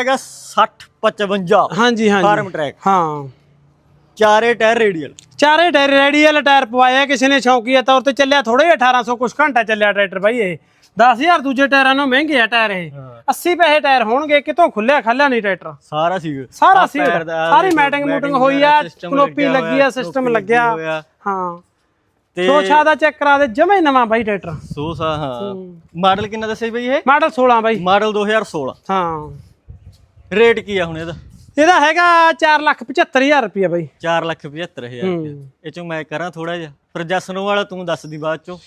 ਹੈਗਾ 60 55 ਹਾਂਜੀ ਹਾਂਜੀ। Farmtrac. ਹਾਂ। ਚਾਰੇ ਟਾਇਰ ਰੇਡੀਅਲ। ਚਾਰੇ ਟਾਇਰ ਰੇਡੀਅਲ ਟਾਇਰ ਪਵਾਇਆ ਕਿਸੇ ਨੇ ਸ਼ੌਕੀਆ ਤੌਰ ਤੇ ਚੱਲਿਆ ਥੋੜੇ 1800 ਕੁਛ ਘੰਟਾ ਚੱਲਿਆ ਟਰੈਕਟਰ ਬਾਈ ਇਹ। 10000 ਦੂਜੇ ਟਾਇਰਾਂ ਨੂੰ ਮਹਿੰਗੇ ਆ ਟਾਇਰ ਇਹ। 80 ਪੈਸੇ ਟਾਇਰ ਹੋਣਗੇ ਕਿਤੋਂ ਖੁੱਲਿਆ ਖਾਲਿਆ ਨਹੀਂ ਟਰੈਕਟਰ। ਸਾਰਾ ਸੀ ਸਾਰਾ ਸੀ ਸਾਰੀ ਮੈਟਿੰਗ ਮੂਟਿੰਗ ਹੋਈ ਆ ਕਨੋਪੀ ਲੱਗੀ ਆ ਸਿਸਟਮ ਲੱਗਿਆ ਹਾਂ। ਤੇ ਛੋਛਾ ਦਾ ਚੈੱਕ ਕਰਾ ਦੇ ਜਮੇ ਨਵਾਂ ਬਾਈ ਟਰੈਕਟਰ। ਸੋ ਸਾ ਹਾਂ। ਮਾਡਲ ਕਿੰਨਾ ਦੱਸਿਆ ਸੀ ਬਈ ਇਹ? ਮਾਡਲ 16 ਬਾਈ। ਮਾਡਲ 2016 ਹਾਂ। ਰੇਟ ਕੀ ਆ ਹੁਣ ਇਹਦਾ? ਇਹਦਾ ਹੈਗਾ 475000 ਰੁਪਏ ਬਾਈ। 475000 ਇਹ ਚੋਂ ਮੈਂ ਕਰਾਂ ਥੋੜਾ ਜਿਹਾ। ਫਿਰ ਜਸਨੋ ਵਾਲਾ ਤੂੰ ਦੱਸ ਦੀ ਬਾਅਦ ਚੋਂ।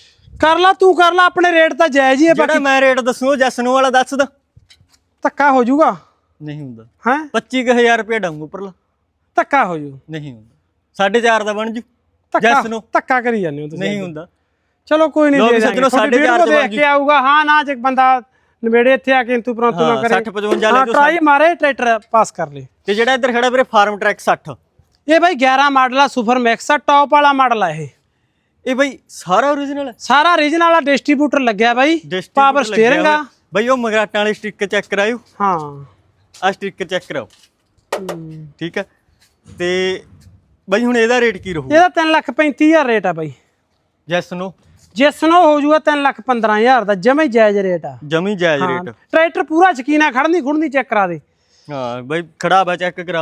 ਕਰ ਲਾ ਤੂੰ ਕਰ ਲਾ ਆਪਣੇ ਰੇਟ ਤਾਂ ਜਾਇਜ਼ ਹੀ ਹੈ ਜਿਹੜਾ ਮੈਂ ਰੇਟ ਦੱਸੂ ਉਹ ਜਸਨੋ ਵਾਲਾ ਦੱਸ ਦਾ। ਧੱਕਾ ਹੋ ਜਾਊਗਾ। ਨਹੀਂ ਹੁੰਦਾ। ਹੈ? 25000 ਰੁਪਏ ਡਾਂਗੂ ਉੱਪਰਲਾ। ਧੱਕਾ ਹੋ ਜਾਊ ਨਹੀਂ ਹੁੰਦਾ। 4.5 ਦਾ ਬਣ ਜੂ। ਧੱਕਾ ਜਸਨੋ। ਧੱਕਾ ਕਰੀ ਜਾਂਦੇ ਹੋ ਤੁਸੀਂ ਨਹੀਂ ਹੁੰਦਾ। ਚਲੋ ਕੋਈ ਨਹੀਂ ਲਓ ਦੇ ਵੀ ਦਾਂਗੇ ਸੱਜਣੋ, ਤੁਹਾਡੀ ਸਾਢੇ ਚਾਰ ਵੀਡੀਓ ਚ ਦੇਖ ਕੇ ਆਊਗਾ। ਹਾਂ ਨਾ ਜੇ ਬੰਦਾ ਨਵੇੜੇ ਇੱਥੇ ਆ ਕੇ ਇੰਤੂ ਪਰੰਤੂ ਨਾ ਹਾਂ, ਕਰੇ। 60 55 ਹਾਂ ਲੈ ਕੇ ਟਰਾਈ ਮਾਰੇ ਟਰੈਕਟਰ ਪਾਸ ਕਰ ਲੇ ਤੇ ਜਿਹੜਾ ਇੱਧਰ ਖੜਾ ਵੀਰੇ ਫਾਰਮ ਟਰੈਕ 60 ਇਹ ਬਾਈ 11 ਮਾਡਲ ਆ ਸੁਪਰ ਮੈਕਸ ਆ ਟੌਪ ਵਾਲਾ ਮਾਡਲ ਆ ਇਹ। ਇਹ ਬਈ ਸਾਰਾ ਓਰੀਜਨਲ ਹੈ ਸਾਰਾ ਰੀਜਨਲ ਵਾਲਾ ਡਿਸਟ੍ਰੀਬਿਊਟਰ ਲੱਗਿਆ ਬਾਈ। ਪਾਵਰ ਸਟੀਅਰਿੰਗ ਆ। ਬਈ ਉਹ ਮਗਰਾਟਾਂ ਵਾਲੇ ਸਟicker ਚੈੱਕ ਕਰਾਇਓ। ਹਾਂ। ਆ ਸਟicker ਚੈੱਕ ਕਰਾਓ। ਠੀਕ ਹੈ ਤੇ ਬਈ ਹੁਣ ਇਹਦਾ ਰੇਟ ਕੀ ਰਹੂ ਇਹਦਾ 3 ਲੱਖ 35000 ਰੇਟ ਆ ਬਾਈ। ਜੈਸ ਨੂੰ ਜਿਸ ਨੂੰ ਹੋ ਜਾਊਗਾ 3 ਲੱਖ 15000 ਦਾ ਜਮੇ ਜਾਇਜ਼ ਰੇਟ ਆ। ਜਮੀ ਜਾਇਜ਼ ਹਾਂ ਰੇਟ। ਟਰੈਕਟਰ ਪੂਰਾ ਯਕੀਨਾ ਖੜਨੀ ਖੁੜਨੀ ਚੈੱਕ ਕਰਾ ਦੇ। ਹਾਂ ਬਈ ਖੜਾ ਬਾ ਚੈੱਕ ਕਰਾ